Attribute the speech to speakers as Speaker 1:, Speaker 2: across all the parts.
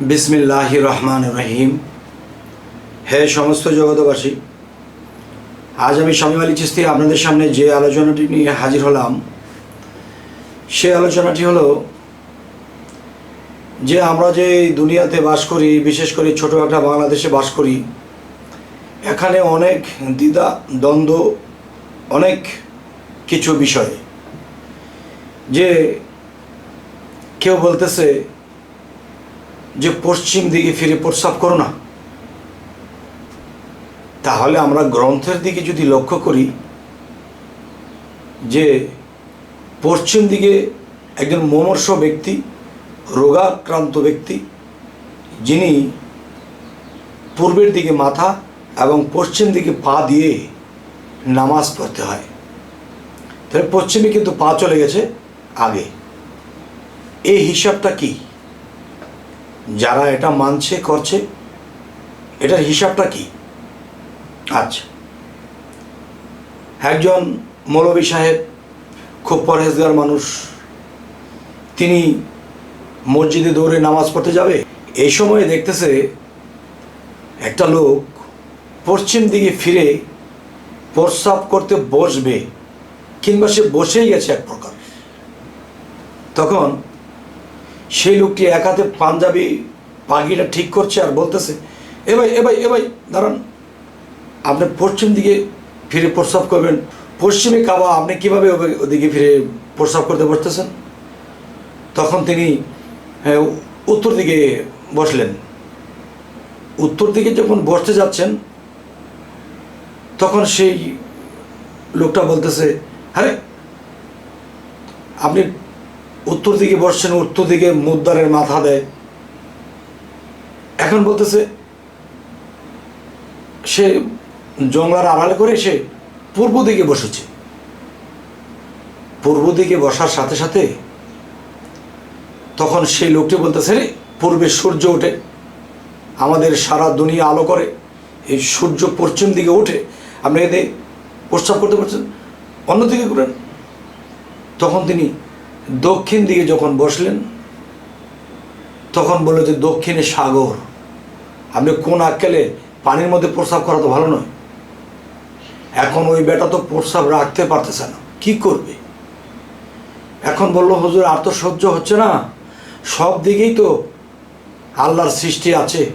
Speaker 1: বিসমিল্লাহ রহমান রহিম। হে সমস্ত জগতবাসী আজ আমি স্বামী আলী চিস্তি আপনাদের সামনে যে আলোচনাটি নিয়ে হাজির হলাম, সে আলোচনাটি হলো যে আমরা যে দুনিয়াতে বাস করি, বিশেষ করে ছোট একটা বাংলাদেশে বাস করি, এখানে অনেক দ্বিধা, দ্বন্দ্ব, অনেক কিছু বিষয় যে কেউ বলতেছে যে পশ্চিম দিকে ফিরে প্রস্রাব করো না। তাহলে আমরা গ্রন্থের দিকে যদি লক্ষ্য করি, যে পশ্চিম দিকে একজন মমর্ষ ব্যক্তি, রোগাক্রান্ত ব্যক্তি, যিনি পূর্বের দিকে মাথা এবং পশ্চিম দিকে পা দিয়ে নামাজ পড়তে হয়। তাহলে পশ্চিমে কিন্তু পা চলে গেছে আগে। এই হিসাবটা কি? যারা এটা মানছে, করছে, এটার হিসাবটা কি? আচ্ছা। একজন মৌলবী সাহেব, খুব পরহেজগার মানুষ, তিনি মসজিদে দৌড়ে নামাজ পড়তে যাবে? এই সময় দেখতেছে একটা লোক পশ্চিম দিকে ফিরে প্রস্রাব করতে বসবে, কিংবা সে বসেই গেছে এক প্রকার। তখন সেই লোকটি এক হাতে পাঞ্জাবি পাগিটা ঠিক করছে আর বলতেছে এ ভাই এ ভাই এ ভাই দাঁড়ান। আপনি পশ্চিম দিকে ফিরে প্রস্রাব করবেন। পশ্চিমে কাবা আপনি কীভাবে ওদিকে ফিরে প্রস্রাব করতে বসতেছেন? তখন তিনি হ্যাঁ, উত্তর দিকে বসলেন। উত্তর দিকে যখন বসতে যাচ্ছেন তখন সেই লোকটা বলতেছে হ্যাঁ আপনি উত্তর দিকে বসছেন, উত্তর দিকে মুদ্রারের মাথা দেয়। এখন বলতেছে, সে জংলার আড়ালে করে সে পূর্ব দিকে বসেছে। পূর্ব দিকে বসার সাথে সাথে তখন সেই লোকটি বলতেছে, রে, পূর্বে সূর্য ওঠে, আমাদের সারা দুনিয়া আলো করে। এই সূর্য পশ্চিম দিকে ওঠে। আপনি এতে প্রস্তাব করতে পারছেন? অন্যদিকে করেন তখন তিনি দক্ষিণ দিকে যখন বসলেন, তখন বলল যে দক্ষিণে সাগর। আপনি কোন আক্কেলে পানির মধ্যে প্রস্রাব করা তো ভালো নয়। এখন ওই বেটা তো প্রস্রাব রাখতে পারতেছে না। কি করবে? এখন বলল, হুজুর, আর তো সহ্য হচ্ছে না। সব দিকেই তো আল্লাহর সৃষ্টি আছে।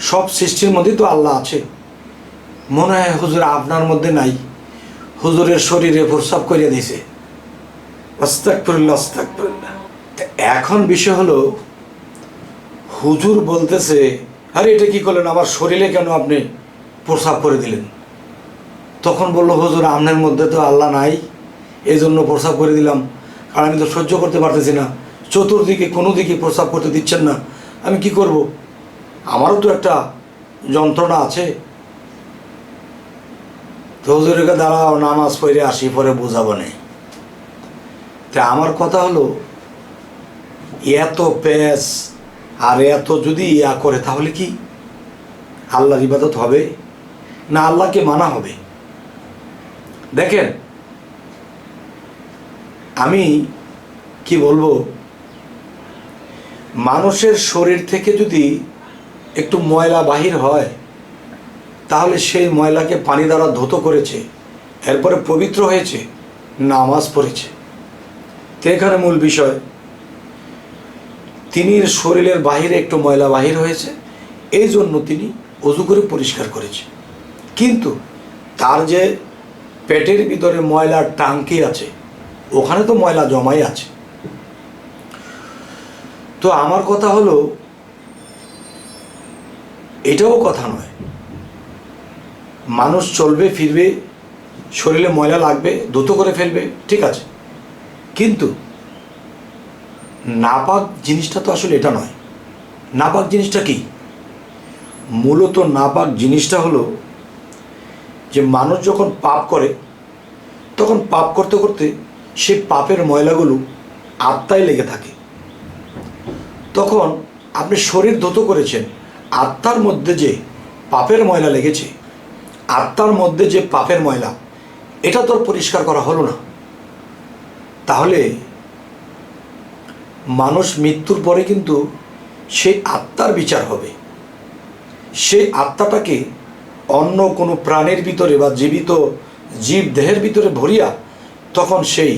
Speaker 1: সব সৃষ্টির মধ্যেই তো আল্লাহ আছে। মনে হয় হুজুর আপনার মধ্যে নাই। হুজুরের শরীরে প্রস্রাব করিয়ে দিয়েছে। এখন বিষয় হলো, হুজুর বলতেছে, আরে, এটা কি করলেন? আমার শরীরে কেন আপনি প্রসাব করে দিলেন? তখন বলল, হুজুর আপনার মধ্যে তো আল্লাহ নাই এই জন্য প্রস্রাব করে দিলাম। কারণ আমি তো সহ্য করতে পারতেছি না। চতুর্দিকে, কোনো দিকে প্রস্রাব করতে দিচ্ছেন না। আমি কি করব? আমারও তো একটা যন্ত্রণা আছে। তো হুজুরকে দাঁড়াও, নামাজ পড়ে আসি, পরে বোঝাবো নেই তা আমার কথা হলো, এত প্যাস আর এত যদি ইয়া করে তাহলে কি আল্লাহর ইবাদত হবে না আল্লাহকে মানা হবে? দেখেন, আমি কি বলব, মানুষের শরীর থেকে যদি একটু ময়লা বাহির হয়, তাহলে সেই ময়লাকে পানি দ্বারা ধৌত করেছে, এরপরে পবিত্র হয়েছে, নামাজ পড়েছে। এখানে মূল বিষয়? তিনি শরীরের বাহিরে একটু ময়লা বাহির হয়েছে, এই জন্য তিনি অজু করে পরিষ্কার করেছে। কিন্তু তার যে পেটের ভিতরে ময়লার টাঙ্কি আছে, ওখানে তো ময়লা জমাই আছে। তো আমার কথা হলো, এটাও কথা নয়। মানুষ চলবে, ফিরবে, শরীরে ময়লা লাগবে দ্রুত করে ফেলবে, ঠিক আছে। কিন্তু নাপাক জিনিসটা তো আসলে এটা নয়। নাপাক জিনিসটা কি? মূলত নাপাক জিনিসটা হলো যে মানুষ যখন পাপ করে, তখন পাপ করতে করতে সে পাপের ময়লাগুলো আত্মায় লেগে থাকে। তখন আপনি শরীর ধুত করেছেন, আত্মার মধ্যে যে পাপের ময়লা লেগেছে, আত্মার মধ্যে যে পাপের ময়লা, এটা তোর পরিষ্কার করা হলো না। তাহলে মানুষ মৃত্যুর পরে কিন্তু সেই আত্মার বিচার হবে। সেই আত্মাটাকে অন্য কোনো প্রাণের ভিতরে বা জীবিত জীব দেহের ভিতরে ভরিয়া তখন সেই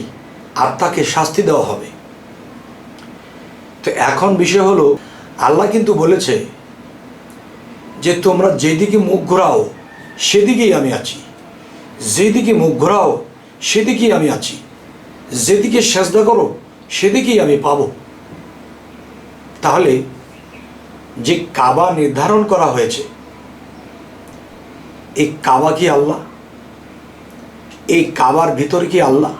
Speaker 1: আত্মাকে শাস্তি দেওয়া হবে। তো এখন বিষয় হলো, আল্লাহ কিন্তু বলেছে যে তোমরা যেদিকে মুখ ঘোরাও, সেদিকেই আমি আছি। যেদিকে মুখ ঘোরাও, সেদিকেই আমি আছি। যেদিকে সেজদা করো, সেদিকেই আমি পাবো। তাহলে যে কাবা নির্ধারণ করা হয়েছে এই কাবা কি আল্লাহ? এই কাবার ভিতরে কি আল্লাহ?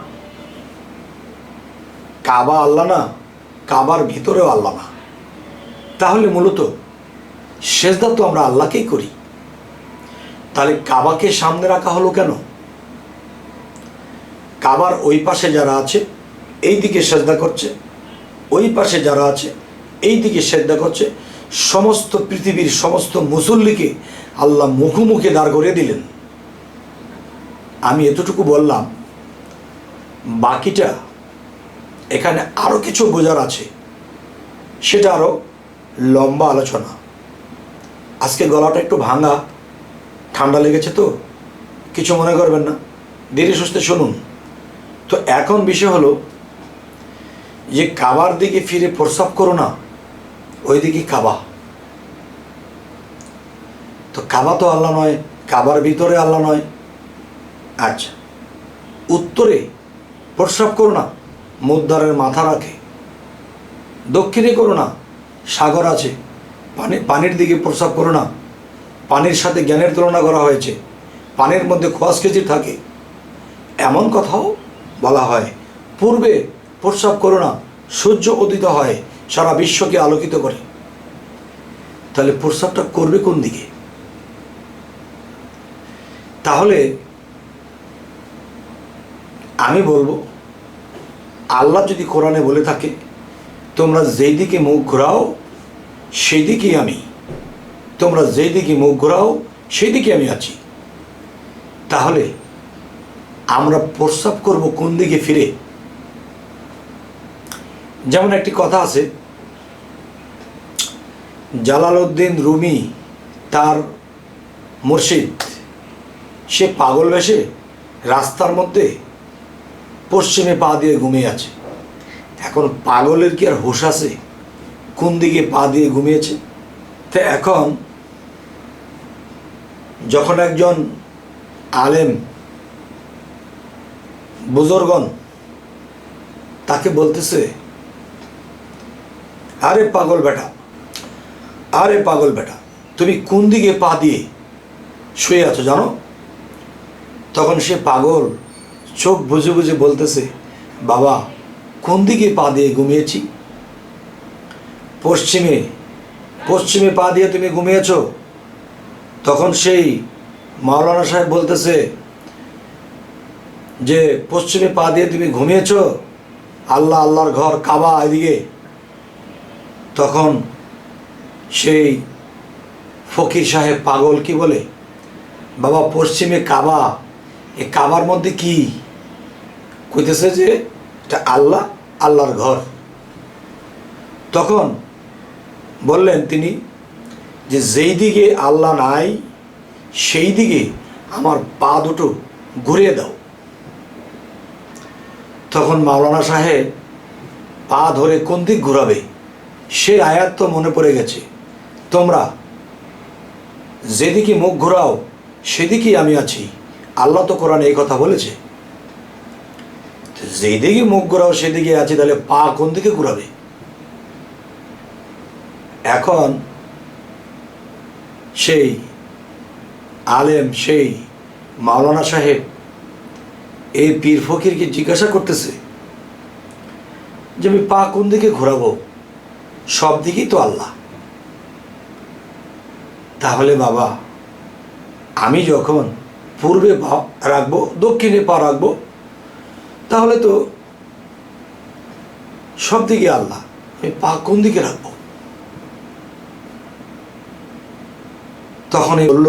Speaker 1: কাবা আল্লাহ না, কাবার ভিতরেও আল্লাহ না। তাহলে মূলত সেজদা তো আমরা আল্লাহকেই করি। তাহলে কাবাকে সামনে রাখা হলো কেন? কাবার ওই পাশে যারা আছে, এই দিকে সেজদা করছে, ওই পাশে যারা আছে, এই দিকে সেজদা করছে, সমস্ত পৃথিবীর সমস্ত মুসল্লিকে আল্লাহ মুখোমুখি দাঁড় করিয়ে দিলেন। আমি এতটুকু বললাম, বাকিটা এখানে আরও কিছু বোঝার আছে, সেটা আরও লম্বা আলোচনা। আজকে গলাটা একটু ভাঙা, ঠান্ডা লেগেছে তো, কিছু মনে করবেন না। ধীরে সুস্থে শুনুন। তো এখন বিষয় হলো, যে কাবার দিকে ফিরে প্রস্রাব করো না ওই দিকে কাবা। তো কাবা তো আল্লাহ নয়, কাবার ভিতরে আল্লাহ নয়। আচ্ছা উত্তরে প্রস্রাব করো না মুদ্রারের মাথা রাখে। দক্ষিণে করো না, সাগর আছে, পানি, পানির দিকে প্রস্রাব করো না। পানির সাথে জ্ঞানের তুলনা করা হয়েছে, পানির মধ্যে খোয়াশ কেজি থাকে। এমন কথাও বলা হয়। পূর্বে প্রস্রাব করো না সূর্য উদিত হয়, সারা বিশ্বকে আলোকিত করে। তাহলে প্রস্রাবটা করবে কোন দিকে? তাহলে আমি বলব, আল্লাহ যদি কোরআনে বলে থাকে, তোমরা যেই দিকে মুখ ঘোরাও, সেই দিকেই আমি। তোমরা যেই দিকে মুখ ঘোরাও, সেই দিকে আমি আছি। তাহলে আমরা প্রস্রাব করব কোন দিকে ফিরে? যেমন একটি কথা আছে, জালালউদ্দিন রুমি তার মুর্শিদ, সে পাগল বেশে রাস্তার মধ্যে পশ্চিমে পা দিয়ে ঘুমিয়ে আছে। এখন পাগলের কি আর হুশ আছে কোন দিকে পা দিয়ে ঘুমিয়েছে? তো এখন যখন একজন আলেম বুজর্গন তাকে বলতেছে, আরে পাগল বেটা, আরে পাগল বেটা, তুমি কোন দিকে পা দিয়ে শুয়ে আছো জানো? তখন সে পাগল চোখ বুঝে বুঝে বলতেছে, বাবা, কোন দিকে পা দিয়ে ঘুমিয়েছি? পশ্চিমে পশ্চিমে পা দিয়ে তুমি ঘুমিয়েছ? তখন সেই মাওলানা সাহেব বলতেছে যে পশ্চিমে পা দিয়ে তুমি ঘুমিয়েছ, আল্লাহ আল্লাহর ঘর কাবা এদিকে। তখন সেই ফকির সাহেব পাগল কি বলে? বাবা, পশ্চিমে কাবা, এ কাবার মধ্যে কি? কইতেছে যে এটা আল্লাহ, আল্লাহর ঘর। তখন বললেন তিনি যে যেই দিকে আল্লাহ নাই, সেই দিকে আমার পা দুটো ঘুরিয়ে দাও। তখন মাওলানা সাহেব পা ধরে কোন দিক ঘুরাবে? সে আয়াত তো মনে পড়ে গেছে। তোমরা যেদিকে মুখ ঘোরাও, সেদিকেই আমি আছি। আল্লাহ তো কোরআনে এই কথা বলেছে। যেদিকে মুখ ঘোরাও, সেদিকে আছি, তাহলে পা কোন দিকে ঘুরাবে? এখন সেই আলেম, সেই মাওলানা সাহেব এই পীর ফকিরকে জিজ্ঞাসা করতেছে যে, আমি পা কোন দিকে ঘোরাবো? সব দিকেই তো আল্লাহ। তাহলে বাবা, আমি যখন পূর্বে পা রাখব, দক্ষিণে পা রাখব, তাহলে তো সব দিকে আল্লাহ। আমি পা কোন দিকে রাখব? তখনই বলল,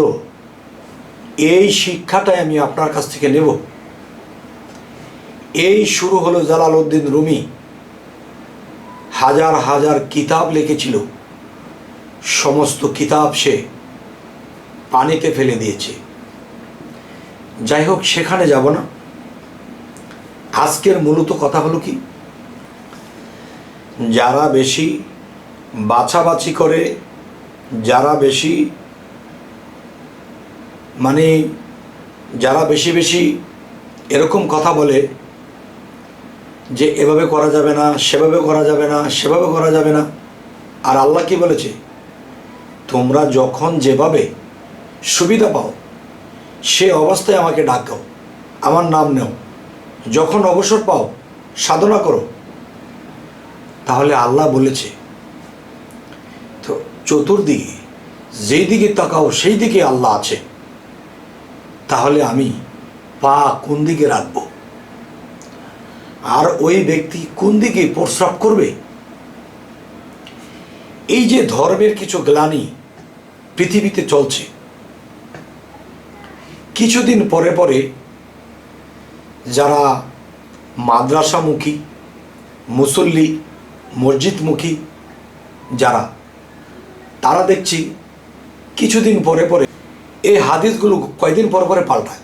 Speaker 1: এই শিক্ষাটাই আমি আপনার কাছ থেকে নেব। এই শুরু হলো জালাল উদ্দিন রুমি। হাজার হাজার কিতাব লিখেছিল। সমস্ত কিতাব সে পানিতে ফেলে দিয়েছে। যাই হোক, সেখানে যাব না। আজকের মূলত কথা হলো কি? যারা বেশি বাছাবাছি করে, যারা বেশি মানে যারা বেশি বেশি এরকম কথা বলে যে এভাবে করা যাবে না, সেভাবে করা যাবে না, সেভাবে করা যাবে না। আর আল্লাহ কি বলেছে? তোমরা যখন যেভাবে সুবিধা পাও, সে অবস্থায় আমাকে ডাকাও আমার নাম নেও। যখন অবসর পাও, সাধনা করো। তাহলে আল্লাহ বলেছে, তো চতুর্দিকে যেই দিকে তাকাও সেই দিকে আল্লাহ আছে। তাহলে আমি পা কোন দিকে রাখব? আর ওই ব্যক্তি কোন দিকে প্রস্রাব করবে? এই যে ধর্মের কিছু গ্লানি পৃথিবীতে চলছে, কিছুদিন পরে পরে যারা মাদ্রাসামুখী, মুসল্লি, মসজিদমুখী যারা, তারা দেখছি কিছুদিন পরে পরে এই হাদিসগুলো কয়দিন পর পরে পাল্টায়।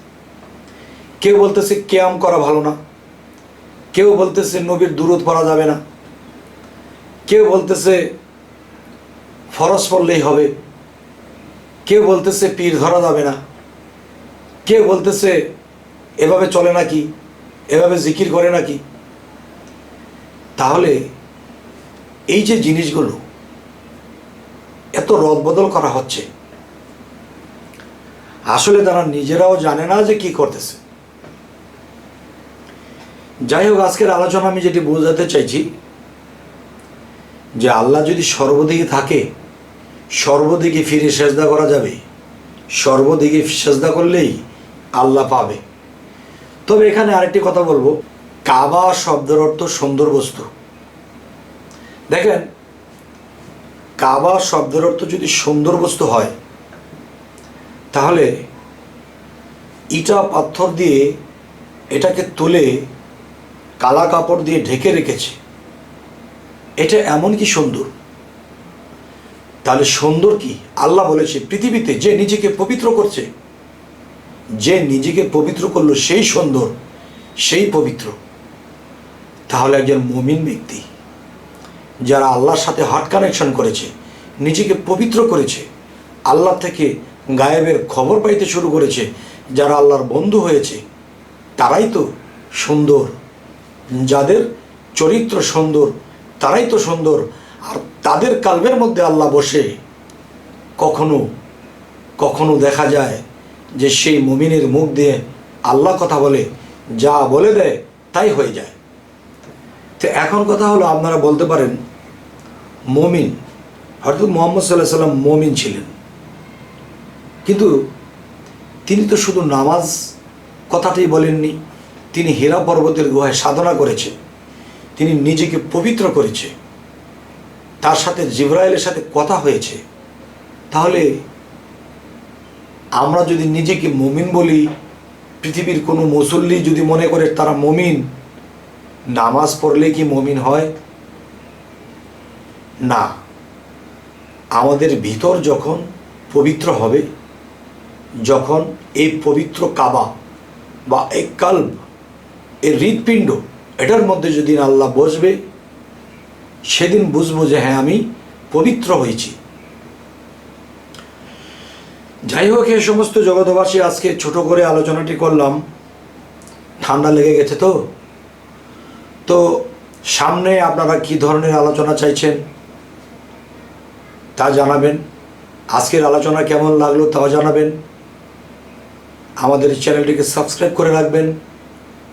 Speaker 1: কেউ বলতেছে, কেয়াম করা ভালো না। কেউ বলতেছে নবীর দূরত পড়া যাবে না। কেউ বলতেছে ফরজ পড়লেই হবে। কেউ বলতেছে পীর ধরা যাবে না। কেউ বলতেছে এভাবে চলে নাকি? এভাবে জিকির করে নাকি? তাহলে এই যে জিনিসগুলো, এত রদবদল করা হচ্ছে। আসলে তারা নিজেরাও জানে না যে কি করতেছে। যাই হোক আজকের আলোচনা আমি যেটি বোঝাতে চাইছি, যে আল্লাহ যদি সর্বদিকে থাকে, সর্বদিকে ফিরে সেজদা করা যাবে, সর্বদিকে সেজদা করলেই আল্লাহ পাবে। তবে এখানে আরেকটি কথা বলব, কাবা শব্দের অর্থ সুন্দর বস্তু। দেখেন, কাবা শব্দের অর্থ যদি সুন্দর বস্তু হয়, তাহলে ইটা পাথর দিয়ে এটাকে তুলে কালা কাপড় দিয়ে ঢেকে রেখেছে। এটা এমন কি সুন্দর? তাহলে সুন্দর কি? আল্লাহ বলেছে, পৃথিবীতে যে নিজেকে পবিত্র করছে, যে নিজেকে পবিত্র করল সেই সুন্দর, সেই পবিত্র। তাহলে একজন মমিন ব্যক্তি, যারা আল্লাহর সাথে হার্ট কানেকশন করেছে, নিজেকে পবিত্র করেছে, আল্লাহ থেকে গায়েবের খবর পাইতে শুরু করেছে, যারা আল্লাহর বন্ধু হয়েছে, তারাই তো সুন্দর। যাদের চরিত্র সুন্দর, তারাই তো সুন্দর, আর তাদের কালবের মধ্যে আল্লাহ বসে, কখনো কখনো দেখা যায় যে সেই মুমিনের মুখ দিয়ে আল্লাহ কথা বলে, যা বলে দেয়, তাই হয়ে যায়। তো এখন কথা হলো, আপনারা বলতে পারেন, মমিন হয়তো মোহাম্মদ সাল্লাহ সাল্লাম মমিন ছিলেন। কিন্তু তিনি তো শুধু নামাজ কথাটাই বলেননি তিনি হীরা পর্বতের গুহায় সাধনা করেছে। তিনি নিজেকে পবিত্র করেছে। তার সাথে জিব্রাইলের সাথে কথা হয়েছে। তাহলে আমরা যদি নিজেকে মমিন বলি, পৃথিবীর কোনো মুসল্লি যদি মনে করে তারা মমিন, নামাজ পড়লে কি মমিন হয়? না। আমাদের ভিতর যখন পবিত্র হবে, যখন এই পবিত্র কাবা বা এই কাল্ব এই হৃৎপিণ্ড, এটার মধ্যে যদি আল্লাহ বসবে, সেদিন বুঝব যে হ্যাঁ আমি পবিত্র হয়েছি। যাই হোক এই সমস্ত জগতবাসী আজকে ছোট করে আলোচনাটি করলাম। ঠান্ডা লেগে গেছে তো? তো সামনে আপনারা কি ধরনের আলোচনা চাইছেন তা জানাবেন। আজকের আলোচনা কেমন লাগল তাও জানাবেন। আমাদের চ্যানেলটিকে সাবস্ক্রাইব করে রাখবেন।